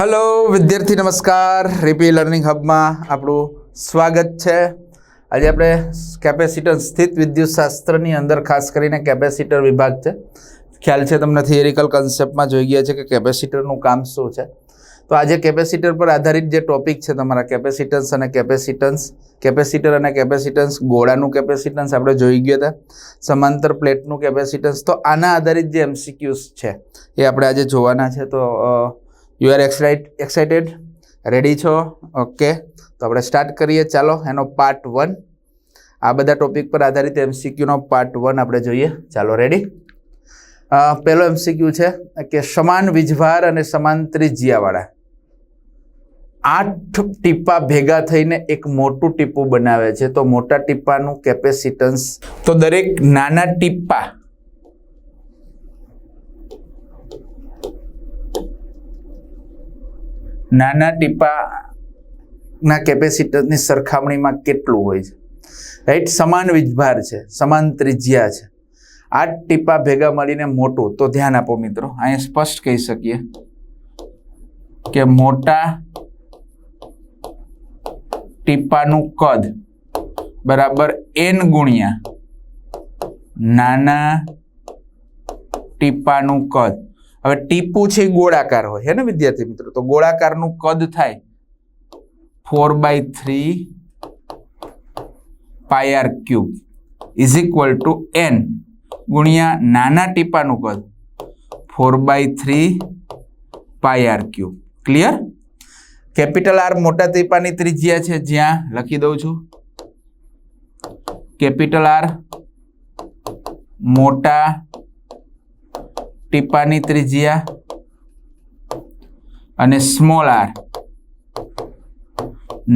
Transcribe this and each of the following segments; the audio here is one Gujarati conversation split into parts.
હલો વિદ્યાર્થી નમસ્કાર. રીપી લર્નિંગ હબમાં આપણું સ્વાગત છે. આજે આપણે કેપેસિટર સ્થિત વિદ્યુતશાસ્ત્રની અંદર ખાસ કરીને કેપેસિટર વિભાગ છે. ખ્યાલ છે તમને થિયરિકલ કન્સેપ્ટમાં જોઈ ગયા છે કે કેપેસિટરનું કામ શું છે. તો આજે કેપેસિટર પર આધારિત જે ટોપિક છે તમારા કેપેસિટન્સ અને કેપેસિટન્સ કેપેસિટર અને કેપેસિટન્સ ગોળાનું કેપેસિટન્સ આપણે જોઈ ગયા હતા. સમાંતર પ્લેટનું કેપેસિટન્સ તો આના આધારિત જે એમસીક્યુઝ છે એ આપણે આજે જોવાના છે. તો you are excite excited ready છો? ઓકે તો આપણે સ્ટાર્ટ કરીએ. ચાલો, એનો પાર્ટ વન આ બધા ટોપિક પર આધારિત એમસીક્યુનો પાર્ટ વન આપણે જોઈએ. ચાલો રેડી પહેલો એમસીક્યુ છે કે સમાન વીજભાર અને સમાન ત્રિજ્યાવાળા આઠ ટીપા ભેગા થઈને એક મોટું ટીપું બનાવે છે. તો મોટા ટીપાનું કેપેસિટન્સ તો દરેક નાના ટીપા નાના ટીપાના કેપેસિટરની સરખામણીમાં કેટલું હોય છે? રાઈટ સમાન વીજભાર છે, સમાન ત્રિજ્યા છે. આઠ ટીપા ભેગા મળીને મોટું, તો ધ્યાન આપો મિત્રો, અહીંયા સ્પષ્ટ કહી શકીએ કે મોટા ટીપાનું કદ બરાબર એન ગુણ્યા નાના ટીપાનું કદ. હવે ટીપું છે ગોળાકાર હોય, હે ને વિદ્યાર્થી મિત્રો? તો ગોળાકારનું કદ થાય four by three pi R cube is equal to N ગુણ્યા નાના ટીપાનું કદ four by three pi r cube. Clear capital R મોટા ટીપાની ત્રિજ્યા છે, જ્યાં લખી દઉં છું. કેપિટલ આર મોટા ટીપાની ત્રિજ્યા અને સ્મોલ આર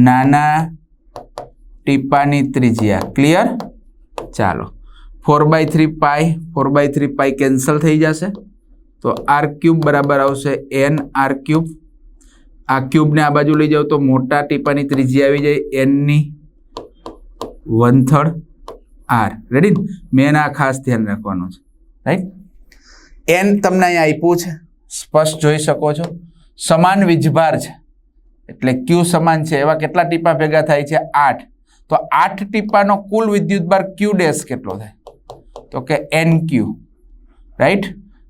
નાના ટીપાની ત્રિજ્યા. ક્લિયર ચાલો. Four by three pi four by three pi cancel થઈ જશે. તો આર ક્યુબ બરાબર આવશે એન આર ક્યુબ આ ક્યુબને આ બાજુ લઈ જાઓ તો મોટા ટીપાની ત્રીજી આવી જાય એનની one third R ready man આ ખાસ ધ્યાન રાખવાનું છે. રાઈટ એન તમને અહીંયા આપ્યું છે. સ્પષ્ટ જોઈ શકો છો. સમાન વીજભાર છે. એટલે ક્યુ સમાન છે? એવા કેટલા ટીપા ભેગા થાય છે? આઠ. તો આઠ ટીપાનો કુલ વિદ્યુતભાર ક્યુ ડેશ કેટલો થાય? તો કે એન ક્યુ. રાઈટ?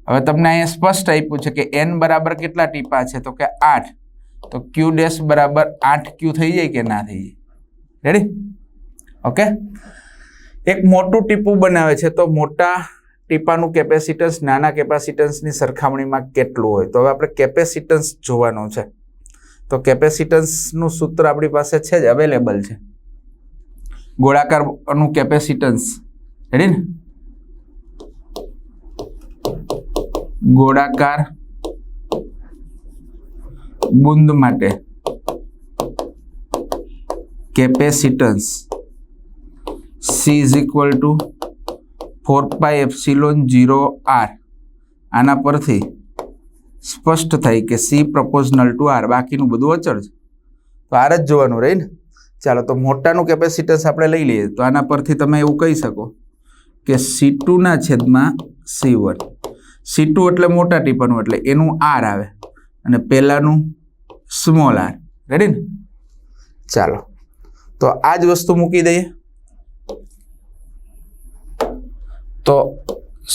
હવે તમને અહીંયા સ્પષ્ટ આપ્યું છે કે એન બરાબર કેટલા ટીપા છે? તો કે આઠ. તો ક્યુ ડેશ બરાબર આઠ ક્યુ થઈ જાય કે ના થઈ જાય? રેડી? ઓકે? એક મોટું ટીપું બનાવે છે. તો મોટા ટીપાનું કેપેસિટન્સ નાના કેપેસિટન્સની સરખામણીમાં કેટલું હોય? તો હવે આપણે કેપેસિટન્સ જોવાનું છે. તો કેપેસિટન્સનું સૂત્ર આપણી પાસે છે જ અવેલેબલ છે. ગોળાકારનું કેપેસિટન્સ રેડી ને? ગોળાકાર બુંદ માટે capacitance C is equal to four pi epsilon zero R આના પરથી સ્પષ્ટ થાય કે સી પ્રપોઝનલ ટુ આર બાકીનું બધું અચળ છે. તો આર જ જોવાનું રહી ને? ચાલો, તો મોટાનું કેપેસિટન્સ આપણે લઈ લઈએ. તો આના પરથી તમે એવું કહી શકો કે સી ટુના છેદમાં સી વન સી ટુ એટલે મોટા ટીપાનું એટલે એનું આર આવે અને પહેલાંનું સ્મોલ આર રેડી ને? ચાલો, તો આ જ વસ્તુ મૂકી દઈએ. તો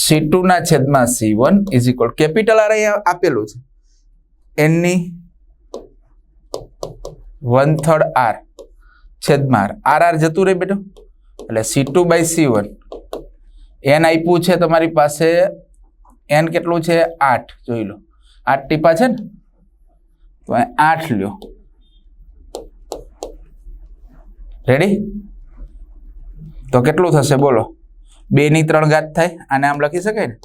સી ટુના છેદમાં C one is equal capital R અહીંયા આપેલું છે. એનની વન થર્ડ આર છેદમાં આર આર જતું રહે બેટો. એટલે C two by C one N આપ્યું છે તમારી પાસે એન કેટલું છે? આઠ. જોઈ લો. આઠ ટીપા છે ને? તો આઠ લ્યો. રેડી તો કેટલું થશે? બોલો. બે ની ત્રણ ઘાત થાય, આને આમ લખી શકાય ને?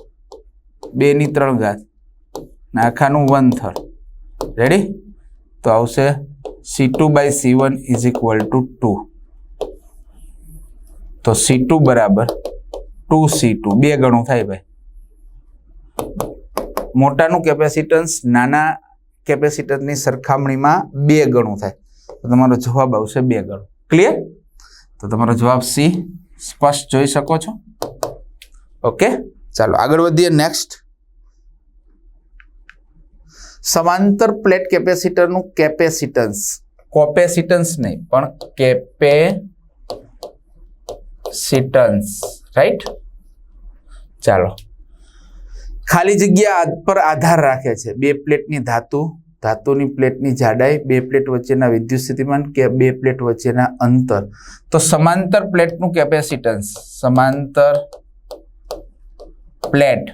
બે ની ત્રણ ઘાત. ને આખાનું વન થર્ડ રેડી તો આવશે C two by C one is equal to two તો સી ટુ બરાબર ટુ સી ટુ બે ગણું થાય ભાઈ. મોટાનું કેપેસિટન્સ નાના કેપેસિટન્સની સરખામણીમાં બે ગણું થાય. તો તમારો જવાબ આવશે બે ગણું. ક્લિયર તો તમારો જવાબ સી સ્પષ્ટ જોઈ શકો છો? ઓકે ચાલો આગળ વધીએ નેક્સ્ટ સમાંતર પ્લેટ કેપેસિટરનું કેપેસિટન્સ કોપેસિટન્સ નહીં પણ કેપેસિટન્સ રાઈટ ચાલો. ખાલી જગ્યા પર આધાર રાખે છે. બે પ્લેટની ધાતુ ધાતુની પ્લેટની જાડાઈ બે પ્લેટ વચ્ચેના વિદ્યુત સ્થિતિમાન કે બે પ્લેટ વચ્ચેના અંતર. તો સમાંતર પ્લેટનું કેપેસિટન્સ સમાંતર plate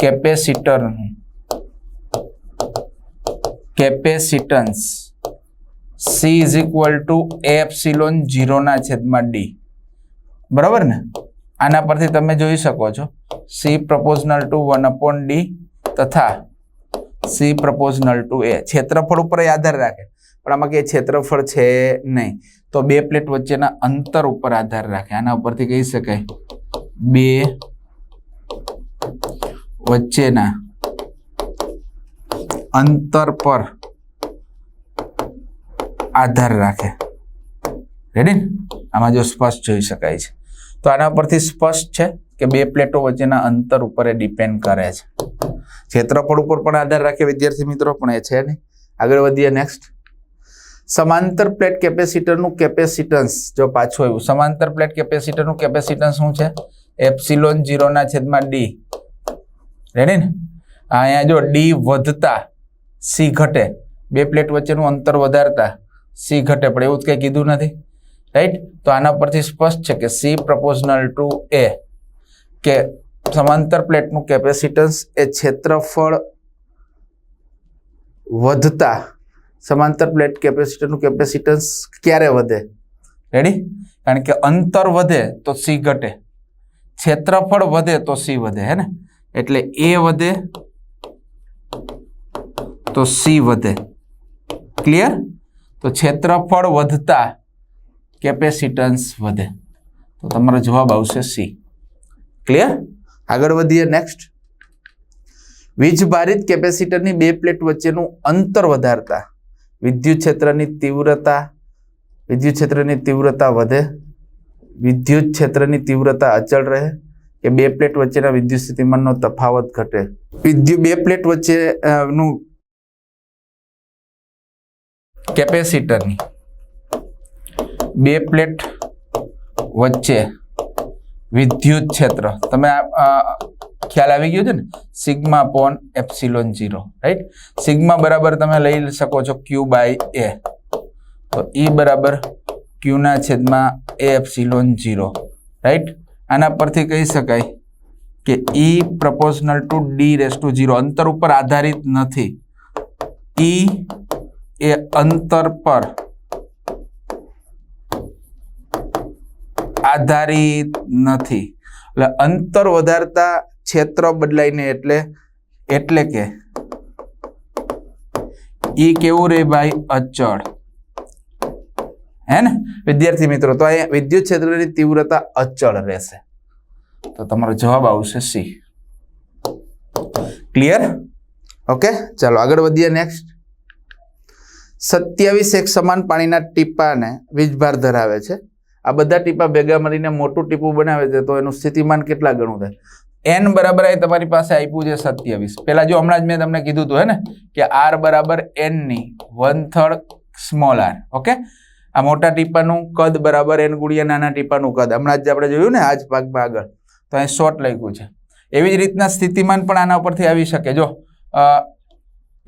capacitor capacitance C is equal to epsilon જીરોના છેદમાં ડી બરાબર ને? આના પરથી તમે જોઈ શકો છો. C proportional to one upon D તથા સી પ્રપોઝનલ ટુ એ ક્ષેત્રફળ ઉપર આધાર રાખે. પણ આમાં કે ક્ષેત્રફળ છે નહીં. તો બે પ્લેટ વચ્ચેના અંતર ઉપર આધાર રાખે. આના ઉપરથી કહી શકાય. બે વચ્ચેના અંતર પર આધાર રાખે. રેડી આમાં જો સ્પષ્ટ જોઈ શકાય છે. તો આના પરથી સ્પષ્ટ છે કે બે પ્લેટો વચ્ચેના અંતર ઉપર એ ડિપેન્ડ કરે છે. ક્ષેત્રફળ ઉપર પણ આધાર રાખે વિદ્યાર્થી મિત્રો, પણ એ છે નહીં. આગળ વધીએ નેક્સ્ટ સમાંતર પ્લેટ કેપેસિટરનું કેપેસિટન્સ જો પાછું આવ્યું, સમાંતર પ્લેટ કેપેસિટરનું કેપેસિટન્સ શું છે? એપ્સિલોન જીરોના છેદમાં ડી રેડી ને? અહીંયા જો ડી વધતા સી ઘટે, બે પ્લેટ વચ્ચેનું અંતર વધારતા સી ઘટે, પણ એવું જ કંઈ કીધું નથી. રાઈટ તો આના પરથી સ્પષ્ટ છે કે સી પ્રપોઝનલ ટુ એ કે સમાંતર પ્લેટનું કેપેસિટન્સ એ ક્ષેત્રફળ વધતા સમાંતર પ્લેટ કેપેસિટરનું કેપેસિટન્સ ક્યારે વધે? રેડી કારણ કે અંતર વધે તો સી ઘટે. ક્ષેત્રફળ વધે તો સી વધે, હે ને? એટલે એ વધે તો સી વધે. ક્લિયર તો ક્ષેત્રફળ વધતા કેપેસિટન્સ વધે. તો તમારો જવાબ આવશે સી ક્લિયર આગળ વધીએ નેક્સ્ટ વીજભારિત કેપેસિટરની બે પ્લેટ વચ્ચેનું અંતર વધારતા. વિદ્યુત ક્ષેત્રની તીવ્રતા, વિદ્યુત ક્ષેત્રની તીવ્રતા વધે. વિદ્યુત ક્ષેત્રની તીવ્રતા અચળ રહે. કે બે પ્લેટ વચ્ચેના વિદ્યુત સ્થિતિમાનનો તફાવત ઘટે. વિદ્યુત બે પ્લેટ વચ્ચે નું કેપેસિટરની બે પ્લેટ વચ્ચે વિદ્યુત ક્ષેત્ર. તમે ખ્યાલ આવી ગયો છે ને? Sigma upon epsilon zero right sigma બરાબર તમે લઈ શકો છો ક્યુ બાય એ તો ઈ બરાબર ક્યુના છેદમાં એ એપ્સિલોન ઝીરો રાઈટ આના પરથી કહી શકાય કે E proportional to D raise to zero અંતર ઉપર આધારિત નથી. ઈ એ અંતર પર આધારિત નથી. એટલે અંતર વધારતા ક્ષેત્ર બદલાઈને એટલે એટલે કે ઈ કેવું રે ભાઈ? અચળ. હે ને વિદ્યાર્થી મિત્રો, તો અહીંયા વિદ્યુત ક્ષેત્રની તીવ્રતા અચળ રહેશે. તો તમારો જવાબ આવશે સી. ક્લિયર ઓકે ચાલો આગળ વધીએ નેક્સ્ટ સત્યાવીસ એક સમાન પાણીના ટીપાને વીજભાર ધરાવે છે. આ બધા ટીપા ભેગા મળીને મોટું ટીપું બનાવે છે, તો એનું સ્થિતિમાન કેટલા ગણું થાય? એન બરાબર એ તમારી પાસે આપ્યું છે સત્યાવીસ. પેલા જો હમણાં જ મેં તમને કીધું હતું હે ને કે આર બરાબર એનની one third small R okay આ મોટા ટીપાનું કદ બરાબર એન ગુણ્યા નાના ટીપાનું કદ. હમણાં જ આપણે જોયું ને આજ ભાગમાં આગળ. તો અહીં શોર્ટ લખ્યું છે. એવી જ રીતના સ્થિતિમાન પણ આના ઉપરથી આવી શકે. જો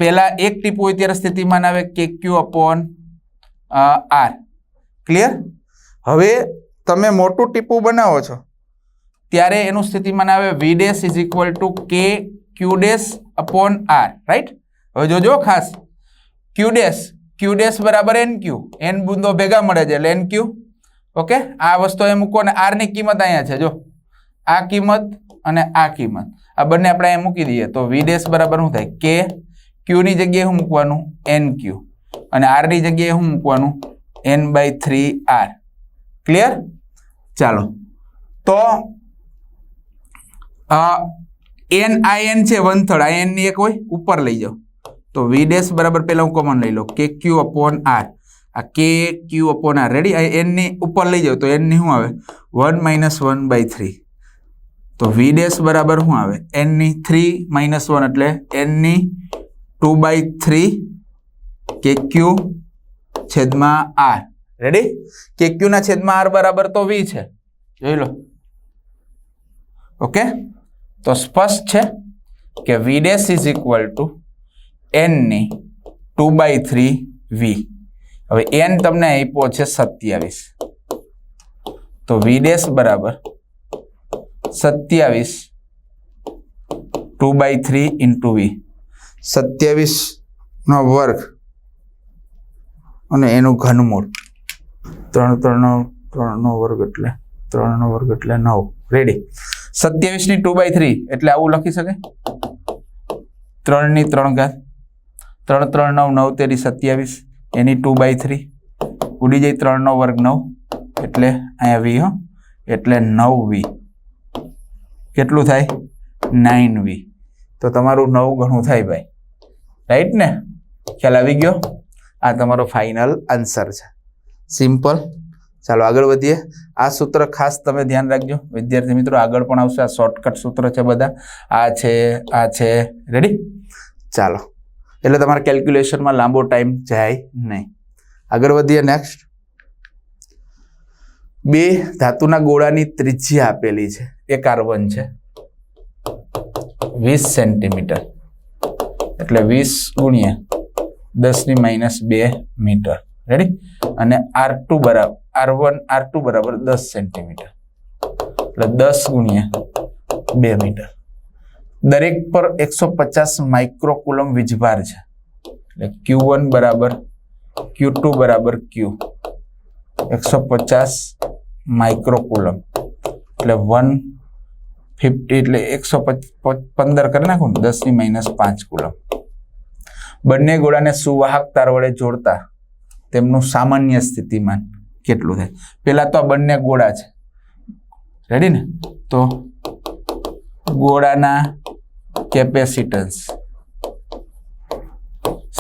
પહેલાં એક ટીપું હોય ત્યારે સ્થિતિમાન આવે કે ક્યુ અપોન આર ક્લિયર હવે તમે મોટું ટીપું બનાવો છો, ત્યારે એનું સ્થિતિમાન આવે V dash is equal to K Q dash upon R right હવે જોજો, ખાસ. ક્યુ ડેશ ક્યુ ડેશ બરાબર એન ક્યુ એન બુંદો ભેગા મળે છે એટલે એન ક્યુ ઓકે આ વસ્તુ એ મૂકો અને આરની કિંમત અહીંયા છે, જો. આ કિંમત અને આ કિંમત. આ બંને આપણે અહીંયા મૂકી દઈએ. તો વી ડેશ બરાબર શું થાય? કે ક્યુની જગ્યાએ શું મૂકવાનું? એન ક્યુ અને આરની જગ્યાએ શું મૂકવાનું? N by three R clear ચાલો. તો એન આઈ એન છે વન થર્ડ આઈ એનની એક હોય, ઉપર લઈ જાઓ. તો વી ડેશ બરાબર પહેલાં હું કોમન લઈ લો કે ક્યુ અપોન આર આ K Q upon R ready આ એન ઉપર લઈ જાઓ તો એનની શું આવે? One minus one by three તો વી ડેશ બરાબર શું આવે? એનની થ્રી માઇનસ વન એટલે એનની two by three K Q છેદમાં આર રેડી કે ક્યુના છેદમાં આર બરાબર તો વી છે. જોઈ લો. ઓકે તો સ્પષ્ટ છે કે V dash is equal to એનની two by three V હવે એન તમને આપ્યો છે સત્યાવીસ. તો વી ડેશ બરાબર સત્યાવીસ two by three into V સત્યાવીસનો વર્ગ અને એનું ઘનમૂળ. ત્રણ ત્રણ ત્રણનો વર્ગ એટલે ત્રણનો વર્ગ એટલે નવ. રેડી સત્યાવીસની ટુ બાય થ્રી એટલે આવું લખી શકે ત્રણની ત્રણ ઘાત. ત્રણ ત્રણ નવ નવ તેરી સત્યાવીસ, એની ટુ બાય થ્રી ઉડી જાય ત્રણનો વર્ગ નવ, એટલે અહીંયા વી હો, એટલે નવ વી. કેટલું થાય? Nine V. તો તમારું નવ ઘણું થાય ભાઈ. રાઈટ ને? ખ્યાલ આવી ગયો? આ તમારો ફાઇનલ આન્સર છે. સિમ્પલ ચાલો આગળ વધીએ. આ સૂત્ર ખાસ તમે ધ્યાન રાખજો. વિદ્યાર્થી મિત્રો, આગળ પણ આવશે. આ શોર્ટકટ સૂત્ર છે બધા. આ છે આ છે. રેડી ચાલો. એટલે તમારે કેલ્ક્યુલેશનમાં લાંબો ટાઈમ જાય નહીં. આગળ વધીએ નેક્સ્ટ બે ધાતુના ગોળાની ત્રિજ્યા આપેલી છે. એ કાર્બન છે. વીસ સેન્ટીમીટર એટલે વીસ ગુણ્યા દસની માઇનસ બે મીટર રેડી અને આર ટુ બરાબર આર વન આર ટુ બરાબર દસ સેન્ટીમીટર એટલે દસ ગુણ્યા બે મીટર દરેક પર એકસો પચાસ માઇક્રોકુલમ વીજભાર છે. એટલે ક્યુ વન બરાબર ક્યુ ટુ બરાબર ક્યુ એકસો પચાસ માઇક્રોકુલમ. એટલે વન ફિફ્ટી એટલે એકસો પંદર કરી નાખું ને દસની માઇનસ પાંચ કુલમ. બંને ગોળાને સુવાહક તાર વડે જોડતા તેમનું સામાન્ય સ્થિતિમાન કેટલું થાય? પેલા તો આ બંને ગોળા છે. રેડી ને? તો ગોળાના કેપેસિટન્સ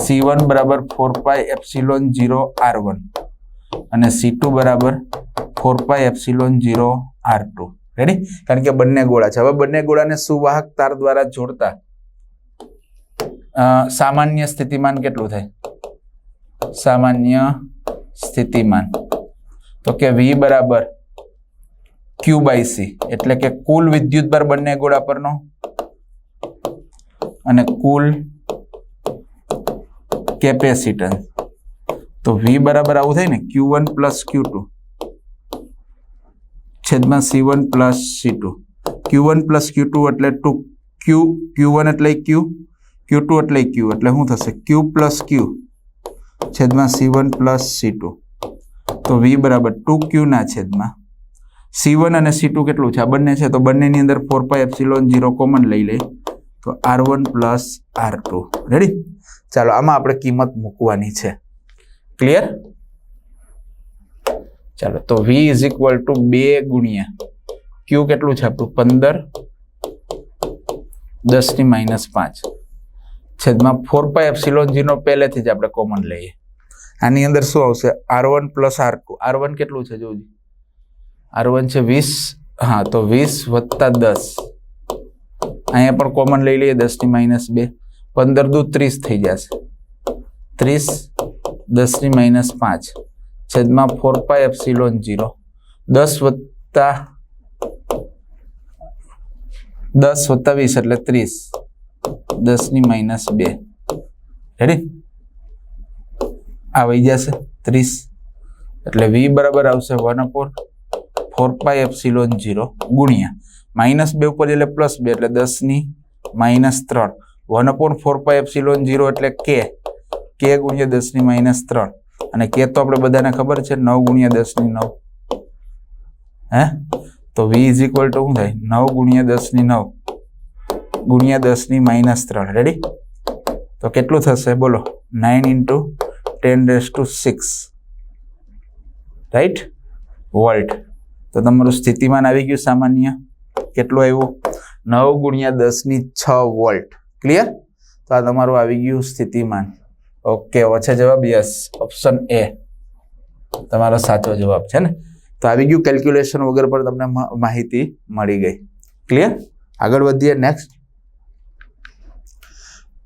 સી વન બરાબર four pi epsilon zero R one અને સી ટુ બરાબર four pi epsilon zero R two ready કારણ કે બંને ગોળા છે. હવે બંને ગોળાને સુવાહક તાર દ્વારા જોડતા સામાન્ય સ્થિતિમાન કેટલું થાય? સામાન્ય સ્થિતિમાન. તો કે વી બરાબર ક્યુ બાય સી એટલે કે કુલ વિદ્યુતભાર બંને ગોળા પરનો અને કુલ કેપેસિટન્સ તો વી બરાબર આવું થાય ને Q one plus Q two છેદમાં C one plus C two Q one plus Q two એટલે ટુ ક્યુ ક્યુ વન એટલે ક્યુ ક્યુ ટુ એટલે ક્યુ એટલે શું થશે? ક્યુ પ્લસ ક્યુ છેદમાં C one plus C two તો વી બરાબર ટુ ક્યુના છેદમાં. સી વન અને સી ટુ કેટલું છે? આ બંને છે, તો બંનેની અંદર four pi epsilon zero common લઈ લઈએ તો R one plus R two ready ચાલો, આમાં આપણે કિંમત મૂકવાની છે. ક્લિયર ચાલો, તો વી ઇઝ ઇક્વલ ટુ બે ગુણ્યા ક્યુ કેટલું છે આપણું? પંદર. દસની માઇનસ પાંચ. છેદમાં ફોર પાય એપ્સિલોન જીનો પહેલેથી જ આપણે કોમન લઈએ. આની અંદર શું આવશે? R one plus R two R one કેટલું છે? જોજી. આર વન છે વીસ. હા, તો વીસ વત્તા દસ. અહીંયા પણ કોમન લઈ લઈએ, દસની માઇનસ બે. પંદર દુ ત્રીસ થઈ જશે. ત્રીસ, દસની માઇનસ પાંચ. છેદમાં ફોર પાય એપ્સિલોન જીરો દસ વત્તા દસ વત્તા વીસ એટલે ત્રીસ. દસની માઇનસ બે. રેડી આ વહી જશે. ત્રીસ એટલે વી બરાબર આવશે one upon four pi epsilon zero ગુણ્યા. માઇનસ બે ઉપર એટલે પ્લસ બે એટલે દસની માઇનસ ત્રણ. One upon four pi epsilon zero એટલે કે કે ગુણ્યા દસની માઇનસ ત્રણ. અને કે તો આપણે બધાને ખબર છે નવ ગુણ્યા દસની નવ. હે? તો વી ઇઝ ઇક્વલ ટુ શું થાય? નવ ગુણ્યા દસની નવ ગુણ્યા દસની માઇનસ ત્રણ. રેડી તો કેટલું થશે? બોલો. નાઇન ઇન્ટુ ટેન ડેસ ટુ સિક્સ રાઈટ વોલ્ટ તો તમારું સ્થિતિમાન આવી ગયું સામાન્ય. કેટલું આવ્યો? નવ ગુણ્યા દસની છ વોલ્ટ. ક્લિયર તો આ તમારું આવી ગયું સ્થિતિમાન. ઓકે, ઓછે જવાબ? યસ ઓપ્શન એ તમારો સાચો જવાબ છે ને? તો આવી ગયું કેલ્ક્યુલેશન વગર પર તમને માહિતી મળી ગઈ. ક્લિયર આગળ વધીએ. નેક્સ્ટ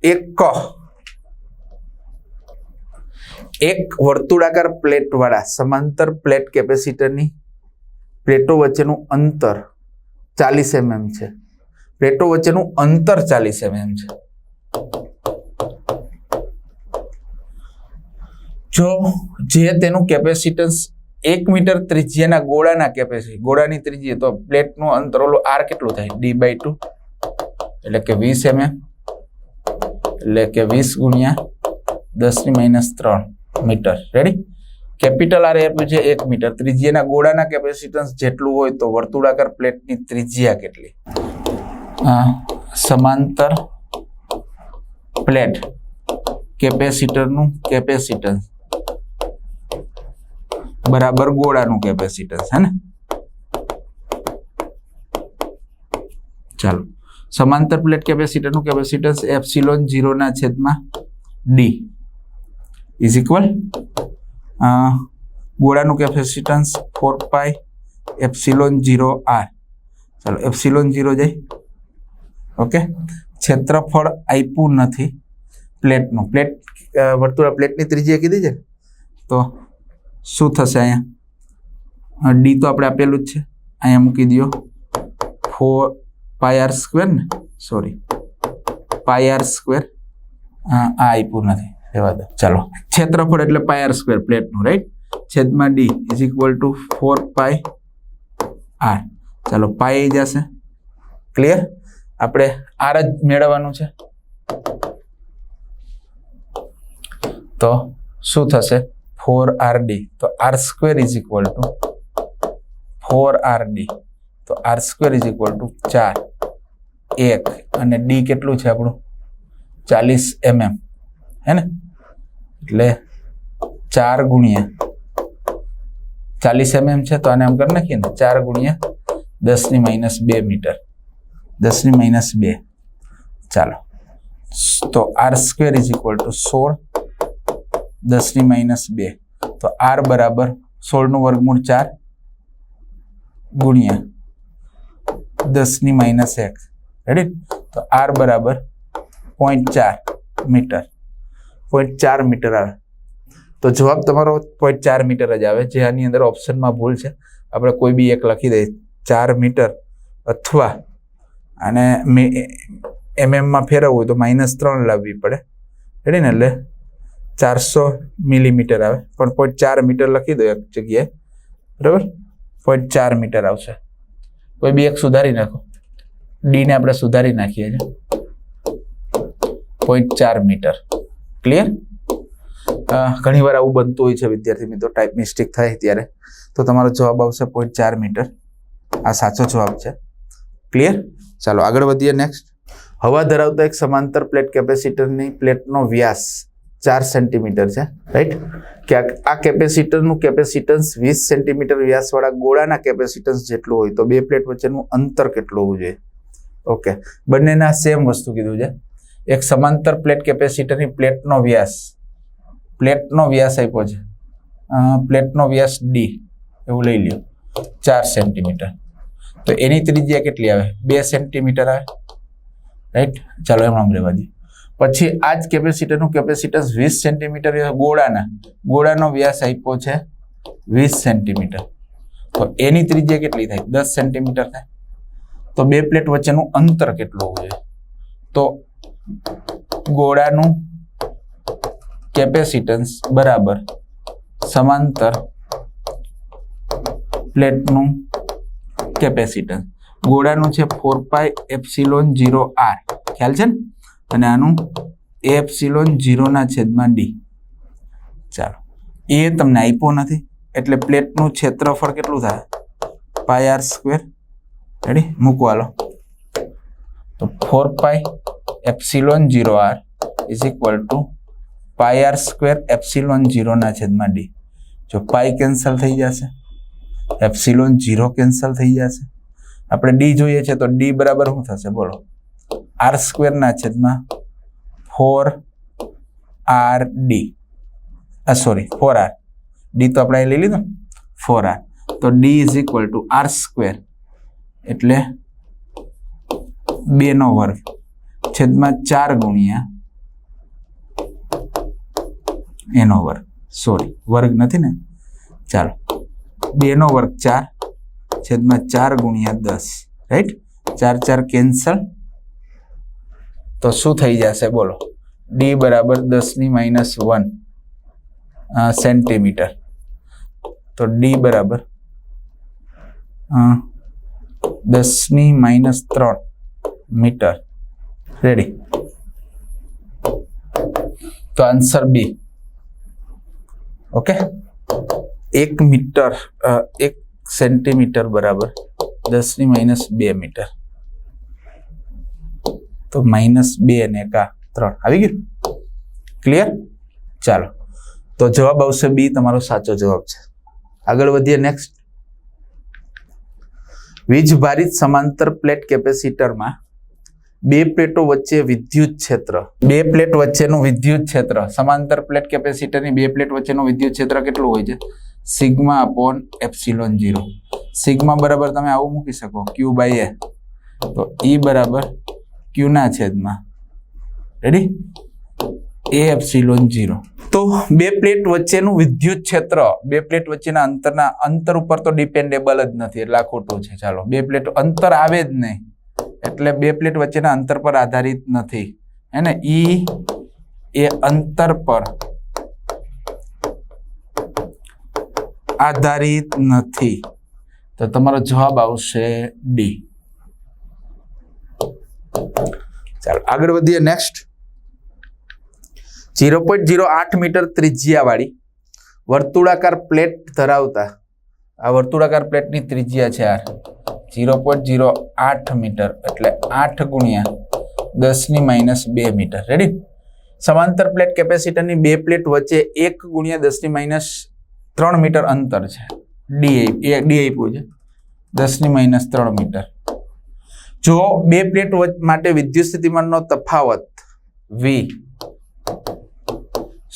એક એક વર્તુળાકાર પ્લેટ વાળા સમાંતર પ્લેટ કેપેસિટરની પ્લેટો વચ્ચેનું અંતર ચાલીસ એમએમ છે. પ્લેટો વચ્ચેનું અંતર ચાલીસ એમએમ છે. જો જે તેનું કેપેસિટન્સ એક મીટર ત્રિજ્યાના ગોળાના કેપેસિટી ગોળાની ત્રિજ્યા, તો પ્લેટનું અંતર ઓલું આર કેટલું થાય? ડી બાય ટુ એટલે કે વીસ એમએમ એટલે કે વીસ ગુણ્યા દસની માઇનસ ત્રણ મીટર રેડી કેપિટલ આર આપ્યું છે એક મીટર. ત્રિજ્યાના ગોળાના કેપેસિટન્સ જેટલું હોય તો વર્તુળાકાર પ્લેટની ત્રિજ્યા કેટલી? સમાંતર પ્લેટ કેપેસિટરનું કેપેસિટન્સ. બરાબર ગોળાનું કેપેસિટન્સ, હે ને? ચાલો. સમાંતર પ્લેટ કેપેસિટરનું કેપેસિટન્સ એપ્સિલોન જીરોના છેદમાં D is equal ગોળાનું capacitance four pi epsilon zero R ચાલો એપ્સિલોન જીરો જાય. ઓકે ક્ષેત્રફળ આપ્યું નથી. પ્લેટનું પ્લેટ વર્તુળા પ્લેટની ત્રિજ્યા કીધી છે તો શું થશે અહીંયા? ડી તો આપણે આપેલું જ છે. અહીંયા મૂકી દો ફોર પાય સ્ક્વેર ને? સોરી પાય આર સ્ક્વેર આ આપ્યું નથી. રહેવા દો. ચાલો. ક્ષેત્રફળ એટલે પાય આર સ્ક્વેર પ્લેટનું રાઈટ છેદમાં D is equal to four pi R ચાલો પાય આવી જશે. ક્લિયર આપણે આર જ મેળવવાનું છે. તો શું થશે? ફોર આર ડી તો R square is equal to four R D તો R square is equal to ચાર. એક. અને ડી કેટલું છે આપણું? ચાલીસ એમએમ હે ને એટલે ચાર ગુણ્યા ચાલીસ એમએમ છે, તો આને આમ કરી નાખીએ ને, ચાર ગુણ્યા દસની માઇનસ બે મીટર. દસની માઇનસ બે. ચાલો. તો R square is equal to સોળ, દસની માઇનસ બે. તો આર બરાબર સોળનું વર્ગમૂળ ચાર ગુણ્યા દસની માઇનસ એક. રેડી તો આર બરાબર પોઈન્ટ ચાર મીટર. પોઈન્ટ ચાર મીટર આવે. તો જવાબ તમારો પોઈન્ટ ચાર મીટર જ આવે, જે આની અંદર ઓપ્શનમાં ભૂલ છે. આપણે કોઈ બી એક લખી દઈએ, ચાર મીટર અથવા અને એમએમમાં ફેરવવું હોય તો માઇનસ ત્રણ લાવવી પડે. રેડી ને? એટલે ચારસો મિલીમીટર આવે. પણ પોઈન્ટ ચાર મીટર લખી દો એક જગ્યાએ. બરાબર? પોઈન્ટ ચાર મીટર આવશે. કોઈ બી એક સુધારી નાખો. ડીને આપણે સુધારી નાખીએ છીએ. પોઈન્ટ ચાર મીટર. ક્લિયર ઘણી વાર આવું બનતું હોય છે વિદ્યાર્થી મિત્રો ટાઈપ મિસ્ટેક થાય ત્યારે. તો તમારો જવાબ આવશે પોઈન્ટ ચાર મીટર આ સાચો જવાબ છે. ક્લિયર ચાલો, આગળ વધીએ નેક્સ્ટ હવા ધરાવતા એક સમાંતર પ્લેટ કેપેસિટરની પ્લેટનો વ્યાસ ચાર સેન્ટીમીટર છે રાઈટ કે આ- આ કેપેસિટરનું કેપેસિટન્સ વીસ સેન્ટીમીટર વ્યાસવાળા ગોળાના કેપેસિટન્સ જેટલું હોય તો બે પ્લેટ વચ્ચેનું અંતર કેટલું હોવું જોઈએ? ઓકે બંનેના સેમ વસ્તુ કીધું છે. એક સમાંતર પ્લેટ કેપેસિટરની પ્લેટનો વ્યાસ પ્લેટનો વ્યાસ આપ્યો છે. પ્લેટનો વ્યાસ ડી એવું લઈ લ્યો. ચાર સેન્ટીમીટર. તો એની ત્રિજ્યા કેટલી આવે? બે સેન્ટીમીટર આવે. રાઈટ ચાલો એમણામ લેવા દઈએ. પછી આ જ કેપેસિટરનું કેપેસિટન્સ વીસ સેન્ટીમીટર ગોળાના. ગોળાનો વ્યાસ આપ્યો છે વીસ સેન્ટીમીટર. તો એની ત્રિજ્યા કેટલી થાય? દસ સેન્ટીમીટર થાય. તો બે પ્લેટ વચ્ચેનું અંતર કેટલું હોય? તો ગોળાનું કેપેસિટન્સ બરાબર સમાંતર પ્લેટનું કેપેસિટન્સ ગોળાનું છે four pi epsilon zero R ખ્યાલ છે ને? અને આનું એપ્સિલોન જીરોના છેદમાં ડી ચાલો. એ તમને આપ્યો નથી. એટલે પ્લેટનું ક્ષેત્રફળ કેટલું થાય? પાય આર સ્ક્વેર રેડી મૂકવા લો. તો four pi epsilon zero R is equal to pi R square epsilon જીરોના છેદમાં ડી જો પાઈ કેન્સલ થઈ જશે, એપ્સિલોન જીરો કેન્સલ થઈ જશે. આપણે ડી જોઈએ છે તો ડી બરાબર શું થશે? બોલો. આર સ્ક્વેરના છેદમાં four R D sorry four R D તો આપણે લઈ લીધું? ફોર આર તો D is equal to R square એટલે બેનો વર્ગ. છેદમાં ચાર ગુણ્યા એનો વર્ગ. સોરી વર્ગ નથી ને? ચાલો. બેનો વર્ગ ચાર, છેદમાં ચાર ગુણ્યા દસ. રાઈટ ચાર ચાર કેન્સલ તો શું થઈ જશે? બોલો. ડી બરાબર દસની માઇનસ વન સેન્ટીમીટર તો ડી બરાબર દસની માઇનસ ત્રણ મીટર. રેડી તો આન્સર બી ઓકે એક મીટર એક સેન્ટીમીટર બરાબર. દસની માઇનસ બે મીટર. તો માઇનસ બે અને એક આ ત્રણ. આવી ગયું? ક્લિયર ચાલો. તો જવાબ આવશે બી તમારો સાચો જવાબ છે. આગળ વધીએ નેક્સ્ટ વીજ ભારિત સમાંતર પ્લેટ કેપેસિટરમાં બે પ્લેટો વચ્ચે વિદ્યુત ક્ષેત્ર. બે પ્લેટ વચ્ચેનું વિદ્યુત ક્ષેત્ર. સમાંતર પ્લેટ કેપેસિટરની બે પ્લેટ વચ્ચેનું વિદ્યુત ક્ષેત્ર કેટલું હોય છે? Sigma upon epsilon zero sigma બરાબર તમે આવું મૂકી શકો. ક્યુ બાય એ તો ઈ બરાબર ક્યુના છેદમાં. રેડી એ એપ્સિલોન જીરો તો બે પ્લેટ વચ્ચેનું વિદ્યુત ક્ષેત્ર. બે પ્લેટ વચ્ચેના અંતરના અંતર ઉપર તો ડિપેન્ડેબલ જ નથી. એટલે આ ખોટું છે. ચાલો. બે પ્લેટ અંતર આવે જ નહીં. એટલે બે પ્લેટ વચ્ચેના અંતર પર આધારિત નથી. હેને? ઈ એ અંતર પર આધારિત નથી. તો તમારો જવાબ આવશે ડી. ચાલો, આગળ વધીએ નેક્સ્ટ. ઝીરો પોઈન્ટ ઝીરો આઠ મીટર ત્રિજ્યાવાળી વર્તુળાકાર પ્લેટ ધરાવતા આ વર્તુળાકાર પ્લેટની ત્રિજ્યા છે આર. ઝીરો પોઈન્ટ ઝીરો આઠ મીટર એટલે આઠ ગુણ્યા દસની માઇનસ બે મીટર. રેડી સમાંતર પ્લેટ કેપેસિટરની બે પ્લેટ વચ્ચે એક ગુણ્યા દસની માઇનસ ત્રણ મીટર અંતર છે. ડી ડી આપ્યું છે. દસની માઇનસ ત્રણ મીટર. જો બે પ્લેટ માટે વિદ્યુત સ્થિતિમાનનો તફાવત વી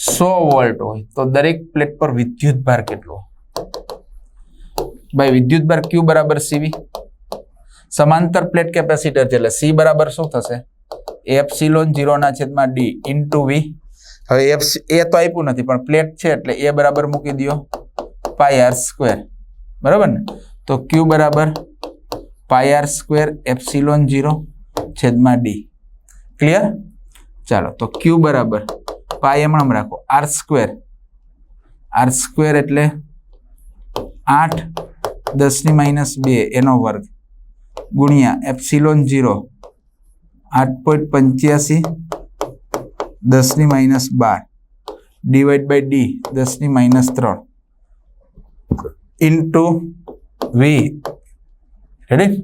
સો વોલ્ટ હોય, તો દરેક પ્લેટ પર વિદ્યુત ભાર કેટલો? ભાઈ વિદ્યુતભાર ક્યુ બરાબર સીવી સમાંતર પ્લેટ કેપેસિટર છે, એટલે સી બરાબર શું થશે? એપ્સિલોન જીરોના છેદમાં ડી ઇન્ટુ વી હવે એફ એ તો આપ્યું નથી, પણ પ્લેટ છે, એટલે એ બરાબર મૂકી દો પાય આર સ્ક્વેર બરાબર ને? તો ક્યુ બરાબર pi R square epsilon zero છેદમાં ડી ક્લિયર ચાલો, તો ક્યુ બરાબર પાય એમણામ રાખો. આર સ્ક્વેર આર સ્ક્વેર એટલે આઠ દસની માઇનસ બે, એનો વર્ગ ગુણ્યા એપ્સિલોન જીરો આઠ પોઈન્ટ પંચ્યાસી, દસની માઇનસ બાર ડિવાઈડ બાય ડી, દસની માઇનસ ત્રણ. Into V. રેડી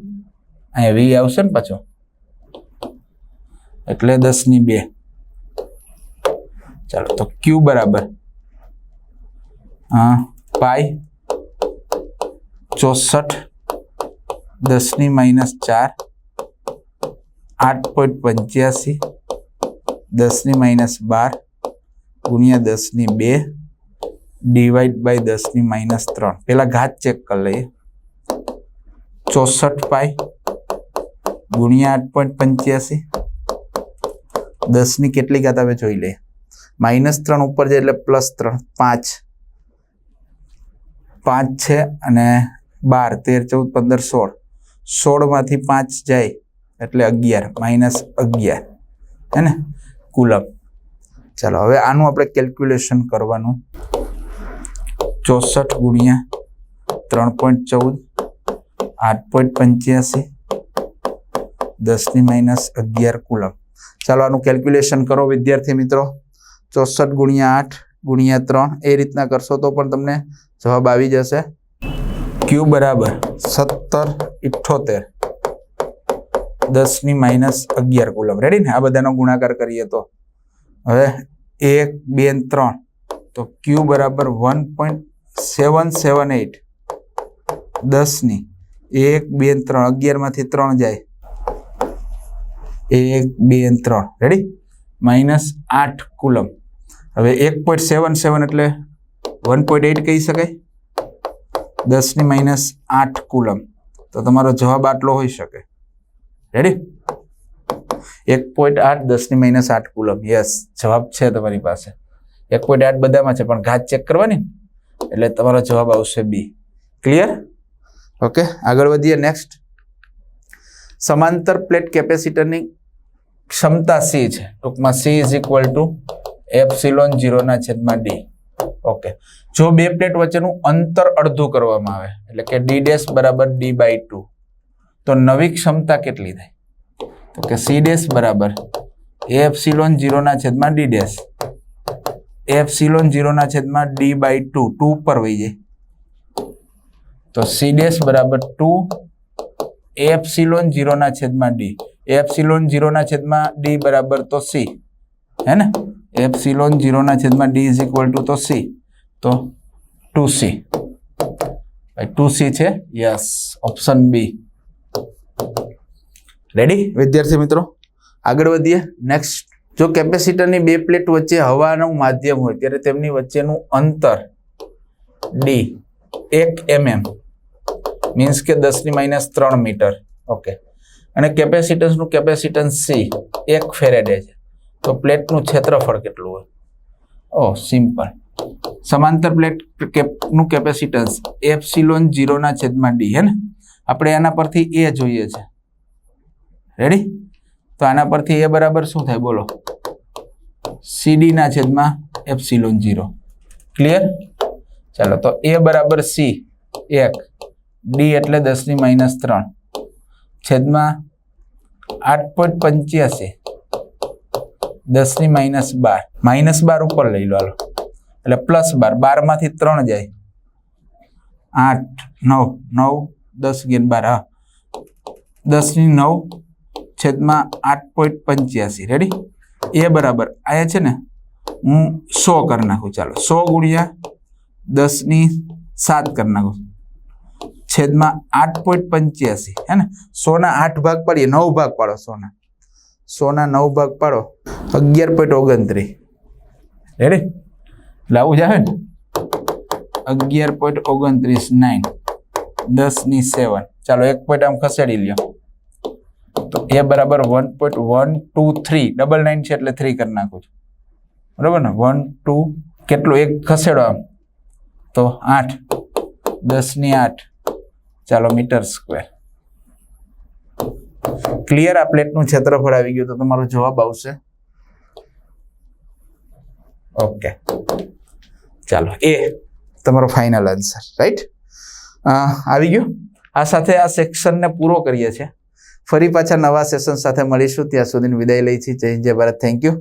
અહીંયા વી આવશે ને પાછો? એટલે દસની બે. ચાલો, તો ક્યુ બરાબર? હા, પાઈ. ચોસઠ, દસની માઇનસ ચાર, આઠ પોઈન્ટ પંચ્યાસી, દસની માઇનસ બાર, ગુણ્યા દસની બે ડિવાઈડ બાય દસની માઇનસ ત્રણ. પહેલાં ઘાત ચેક કરી લઈએ. ચોસઠ પાઈ, ગુણ્યા આઠ પોઈન્ટ પંચ્યાસી, દસની કેટલી ઘાત આપણે જોઈ લઈએ. માઇનસ ત્રણ ઉપર જાય એટલે પ્લસ ત્રણ, પાંચ. પાંચ છે અને બાર, તેર, ચૌદ, પંદર, સોળ. સોળમાંથી પાંચ જાય એટલે અગિયાર, માઇનસ અગિયાર. હે ને? કુલમ ચાલો, હવે આનું આપણે કેલ્ક્યુલેશન કરવાનું. ચોસઠ ગુણ્યા ત્રણ પોઈન્ટ ચૌદ, આઠ પોઈન્ટ પંચ્યાસી, દસની માઇનસ અગિયાર કુલમ ચાલો, આનું કેલ્ક્યુલેશન કરો, વિદ્યાર્થી મિત્રો. ચોસઠ ગુણ્યા આઠ ગુણ્યા ત્રણ, એ રીતના કરશો તો પણ તમને જવાબ આવી જશે. ક્યુ બરાબર સત્તર ઇઠ્ઠોતેર. દસની માઇનસ અગિયાર કુલમ રેડી ને? આ બધાનો ગુણાકાર કરીએ તો. હવે એક, બે ત્રણ. તો ક્યુ બરાબર one point seven seven eight દસની. એક, બે ત્રણ. અગિયારમાંથી ત્રણ જાય. એક, બે ત્રણ. રેડી માઇનસ આઠ કુલમ હવે એક પોઈન્ટ સેવન સેવન એટલે વન પોઈન્ટ એટ કહી શકાય? દસની માઇનસ આઠ કુલમ તો તમારો જવાબ આટલો હોઈ શકે. રેડી એક પોઈન્ટ આઠ, દસની માઇનસ આઠ કુલમ યસ જવાબ છે તમારી પાસે. એક પોઈન્ટ આઠ બધામાં છે, પણ ઘાત ચેક કરવાની? એટલે તમારો જવાબ આવશે બી ક્લિયર ઓકે આગળ વધીએ નેક્સ્ટ સમાંતર પ્લેટ કેપેસિટરની ક્ષમતા સી છે. ટૂંકમાં C is equal to epsilon જીરોના છેદમાં ડી ઓકે. જો બે પ્લેટ વચ્ચેનું અંતર અડધું કરવામાં આવે, એટલે કે ડી ડેશ બરાબર ડી બાય ટુ તો નવી ક્ષમતા કેટલી થાય? તો કે સી ડેશ બરાબર એપ્સિલોન જીરોના છેદમાં ડી ડેશ એપ્સિલોન જીરોના છેદમાં ડી બાય ટુ ટુ ઉપર વહી જાય. તો સી ડેશ બરાબર ટુ એપ્સિલોન જીરોના છેદમાં ડી એપ્સિલોન જીરોના છેદમાં ડી બરાબર તો સી હે ને? એપ્સિલોન જીરોના છેદમાં ડી ઇઝ ઇક્વલ ટુ તો સી. તો ટુ સી. ટુ સી છે? યસ. Option B. રેડી વિદ્યાર્થી મિત્રો, આગળ વધીએ. નેક્સ્ટ જો કેપેસિટરની બે પ્લેટ વચ્ચે હવાનું માધ્યમ હોય, ત્યારે તેમની વચ્ચેનું અંતર ડી એક એમએમ મીન્સ કે દસની માઇનસ ત્રણ મીટર. ઓકે અને કેપેસિટન્સનું કેપેસિટન્સ સી એક ફેરેડે છે. તો પ્લેટનું ક્ષેત્રફળ કેટલું હોય? ઓ, સિમ્પલ. સમાંતર પ્લેટ કેપનું કેપેસિટન્સ એપ્સિલોન જીરોના છેદમાં ડી, હે ને? આપણે આના પરથી એ જોઈએ છે. રેડી તો આના પરથી એ બરાબર શું થાય? બોલો. સીડીના છેદમાં એપ્સિલોન જીરો ક્લિયર ચાલો, તો એ બરાબર સી, એક. ડી એટલે દસની માઇનસ ત્રણ. છેદમાં આઠ પોઈન્ટ પંચ્યાસી. દસની માઇનસ બાર. માઇનસ બાર ઉપર લઈ લો હાલો. એટલે પ્લસ બાર. બારમાંથી ત્રણ જાય. આઠ, નવ. નવ, દસ અગિયાર બાર. હા. દસની નવ છેદમાં આઠ પોઈન્ટ પંચ્યાસી. રેડી એ બરાબર. આયા છે ને, હું સો કરી નાખું. ચાલો. સો ગુણ્યા દસની સાત કરી નાખું. છેદમાં આઠ પોઈન્ટ પંચ્યાસી. હે ને? સોના આઠ ભાગ પાડીએ. નવ ભાગ પાડો સોના. સોના નવ ભાગ પાડો. અગિયાર પોઈન્ટ ઓગણત્રીસ. રેડી લાવું જ આવે ને? અગિયાર પોઈન્ટ ઓગણત્રીસ નાઇન દસની સેવન ચાલો એક પોઈન્ટ આમ ખસેડી લ્યો. તો એ બરાબર one point one two three double nine છે એટલે થ્રી કરી નાખું છું. બરાબર ને? વન ટુ કેટલું? એક ખસેડો આમ. તો આઠ. દસની આઠ. ચાલો મીટર સ્ક્વેર ક્લિયર આ પ્લેટનું ક્ષેત્રફળ આવી ગયું તો તમારો જવાબ આવશે. ઓકે ચાલો, એ તમારો ફાઇનલ આન્સર રાઈટ આવી ગયું? આ સાથે આ સેક્શનને પૂરો કરીએ છીએ. ફરી પાછા નવા સેશન સાથે મળીશું. ત્યાં સુધીની વિદાય લઈ છીએ. જય જય ભારત. Thank you